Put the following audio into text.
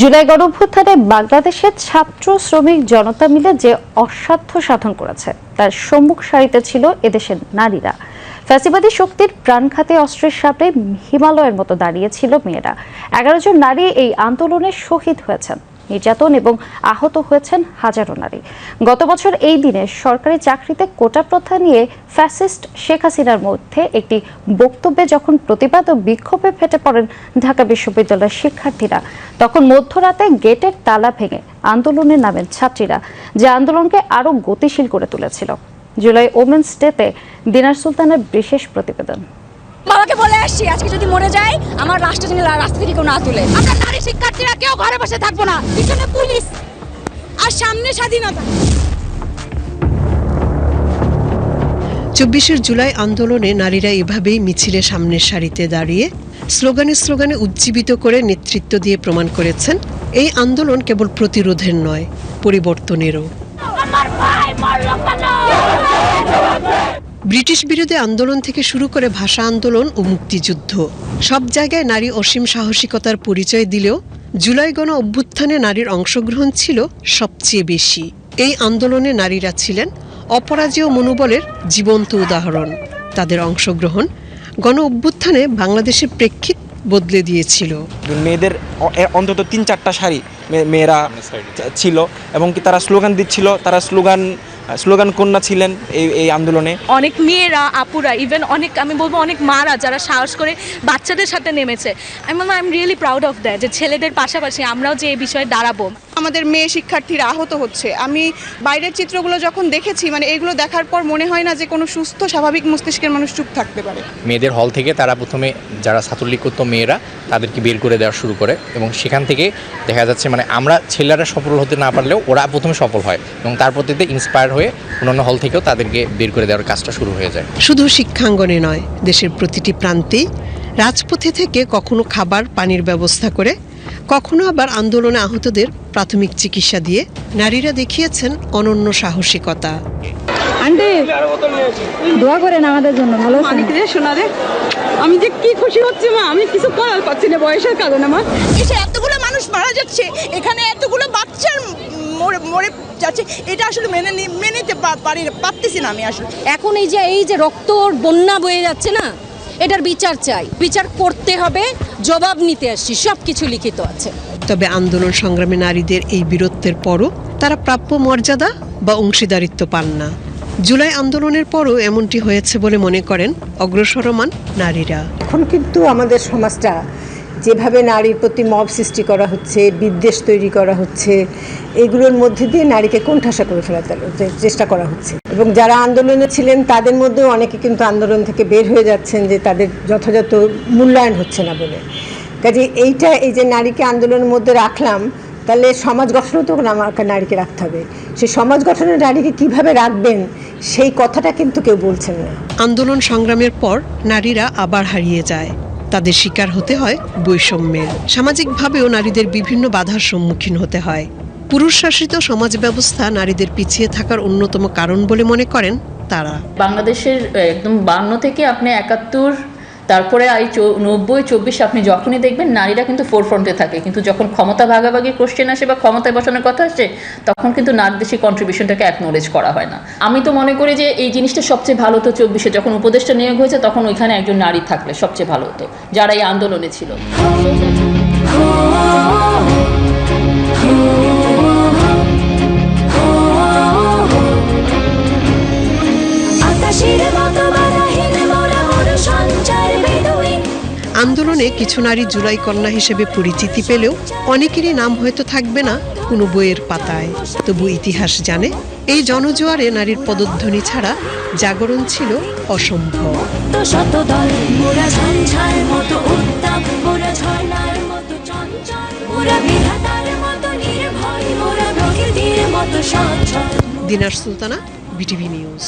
জুলাই গণঅভ্যুত্থানে বাংলাদেশের ছাত্র শ্রমিক জনতা মিলে যে অসাধ্য সাধন করেছে, তার সম্মুখ সারিতে ছিল এদেশের নারীরা। ফ্যাসিবাদী শক্তির প্রাণঘাতে অস্ত্রের সাপে হিমালয়ের মতো দাঁড়িয়েছিল মেয়েরা। এগারো জন নারী এই আন্দোলনে শহীদ হয়েছেন। নির্যাতন এবং আহত হয়েছেন হাজারো নারী। গত বছর এই দিনে সরকারি চাকরিতে কোটা প্রথা নিয়ে ফ্যাসিস্ট শেখ হাসিনার মধ্যে একটি বক্তব্যে যখন প্রতিবাদ ও বিক্ষোভে ফেটে পড়েন ঢাকা বিশ্ববিদ্যালয়ের শিক্ষার্থীরা, তখন মধ্যরাতে গেটের তালা ভেঙে আন্দোলনে নামেন ছাত্রীরা, যে আন্দোলনকে আরও গতিশীল করে তুলেছিল। জুলাই ওমেন্স ডেতে দিনার সুলতানের বিশেষ প্রতিবেদন। বাবাকে বলে আসছি আজকে যদি মরে যায় আমার রাষ্ট্র যিনি রাস্তা থেকে কেউ না তুলে। আমরা নারী শিক্ষার্থীরা কেউ ঘরে বসে থাকব না। পিছনে পুলিশ আর সামনে স্বাধীনতা। চব্বিশের জুলাই আন্দোলনে নারীরা এভাবেই মিছিলে সামনের সারিতে দাঁড়িয়ে স্লোগানে স্লোগানে উজ্জীবিত করে নেতৃত্ব দিয়ে প্রমাণ করেছেন এই আন্দোলন কেবল প্রতিরোধের নয় পরিবর্তনেরও। ব্রিটিশ বিরোধী আন্দোলন থেকে শুরু করে ভাষা আন্দোলন ও মুক্তিযুদ্ধ। সব জায়গায় নারী অসীম সাহসিকতার পরিচয় দিলেও জুলাই গণ অভ্যুত্থানে নারীর অংশগ্রহণ ছিল সবচেয়ে বেশি। এই আন্দোলনে নারীরা ছিলেন অপরাজেয় মনোবলের জীবন্ত উদাহরণ। তাদের অংশগ্রহণ গণ অভ্যুত্থানে বাংলাদেশের প্রেক্ষিত বদলে দিয়েছিল। মেয়েদের অন্তত তিন চারটা শাড়ি মেয়েরা ছিল এবং কি তারা স্লোগান দিচ্ছিল, তারা স্লোগান স্লোগান কন্যা ছিলেন এই এই আন্দোলনে। অনেক মেয়েরা আপুরা ইভেন অনেক আমি বলব অনেক মারা যারা সাহস করে বাচ্চাদের সাথে নেমেছে। আমি I am really proud of that যে ছেলেদের পাশাপাশি আমরাও যে এই বিষয়ে দাঁড়াবো। আমাদের মেয়ে শিক্ষার্থীরা আহত হচ্ছে। আমি বাইরের চিত্রগুলো যখন দেখেছি মানে এগুলো দেখার পর মনে হয় না যে কোনো সুস্থ স্বাভাবিক মস্তিষ্কের মানুষ চুপ থাকতে পারে। মেয়েদের হল থেকে তারা প্রথমে যারা ছাত্রলীগ করতো মেয়েরা তাদেরকে বের করে দেওয়া শুরু করে এবং সেখান থেকে দেখা যাচ্ছে মানে আমরা ছেলেরা সফল হতে না পারলেও ওরা প্রথমে সফল হয় এবং তার প্রতিতে ইন্সপায়ার হয়ে অন্যান্য হল থেকেও তাদেরকে বের করে দেওয়ার কাজটা শুরু হয়ে যায়। শুধু শিক্ষাঙ্গনে নয় দেশের প্রতিটি প্রান্তেই রাজপথে থেকে কখনো খাবার পানির ব্যবস্থা করে কখনো আবার আন্দোলনে আহতদের প্রাথমিক চিকিৎসা দিয়ে নারীরা দেখিয়েছেন অনন্য সাহসিকতা। আন্টি দোয়া করেন আমাদের জন্য ভালো শোনা রে আমি যে কি খুশি হচ্ছে মা আমি কিছু করার পাচ্ছি না বয়সের কারণে মা। এসে এতগুলো মানুষ মারা যাচ্ছে? এখানে এতগুলো বাচ্চার মরে মরে যাচ্ছে এটা আসলে মেনে নি- মেনে নিতে পারি পারতেছি না আমি আসলে। এখন এই যে এই যে রক্তর বন্যা বয়ে যাচ্ছে না এটার বিচার চাই। বিচার করতে হবে জবাব নিতে আসছি সব কিছু লিখিত আছে। তবে আন্দোলন সংগ্রামে নারীদের এই বীরত্বের পরও তারা প্রাপ্য মর্যাদা বা অংশীদারিত্ব পান না। জুলাই আন্দোলনের পরও এমনটি হয়েছে বলে মনে করেন অগ্রসরমান নারীরা। এখন কিন্তু আমাদের সমাজটা যেভাবে নারীর প্রতি মব সৃষ্টি করা হচ্ছে, বিদ্বেষ তৈরি করা হচ্ছে, এগুলোর মধ্যে দিয়ে নারীকে কোণঠাসা করে ফেলাতে চে- চেষ্টা করা হচ্ছে। এবং যারা আন্দোলনে ছিলেন, তাদের মধ্যেও অনেকে কিন্তু আন্দোলন থেকে বের হয়ে যাচ্ছেন যে তাদের যথাযথ মূল্যায়ন হচ্ছে না বলে। কাজে এইটা, এই যে নারীকে আন্দোলনের মধ্যে রাখলাম, তাহলে সমাজ গঠনও তো আমাকে নারীকে রাখতে হবে। সেই সমাজ গঠনে নারীকে কীভাবে রাখবেন, সেই কথাটা কিন্তু কেউ বলছেন না। আন্দোলন সংগ্রামের পর নারীরা আবার হারিয়ে যায়। তাদের শিকার হতে হয় বৈষম্যের। সামাজিকভাবেও নারীদের বিভিন্ন বাধার সম্মুখীন হতে হয়। পুরুষ শাসিত সমাজ ব্যবস্থা নারীদের পিছিয়ে থাকার অন্যতম কারণ বলে মনে করেন তারা। বাংলাদেশের একদম বান্ন থেকে আপনি একাত্তর তারপরে এই নব্বই, চব্বিশ আপনি যখনই দেখবেন, নারীরা কিন্তু ফোর ফ্রন্টে থাকে। কিন্তু যখন ক্ষমতা ভাগাভাগির কোশ্চেন আসে বা ক্ষমতায় বসানোর কথা আসে, তখন কিন্তু নারীদের সেই কন্ট্রিবিউশনটাকে অ্যাকনোলেজ করা হয় না। আমি তো মনে করি যে এই জিনিসটা সবচেয়ে ভালো হতো চব্বিশে। যখন উপদেষ্টা নিয়োগ হয়েছে, তখন ওইখানে একজন নারী থাকলে সবচেয়ে ভালো হতো, যারা এই আন্দোলনে ছিল। আন্দোলনে কিছু নারী জুলাই কন্যা হিসেবে পরিচিতি পেলেও অনেকেরই নাম হয়তো থাকবে না কোনো বইয়ের পাতায়। তবু ইতিহাস জানে এই জনজোয়ারে নারীর পদধ্বনি ছাড়া জাগরণ ছিল অসম্ভব। Dinar Sultana BTV news.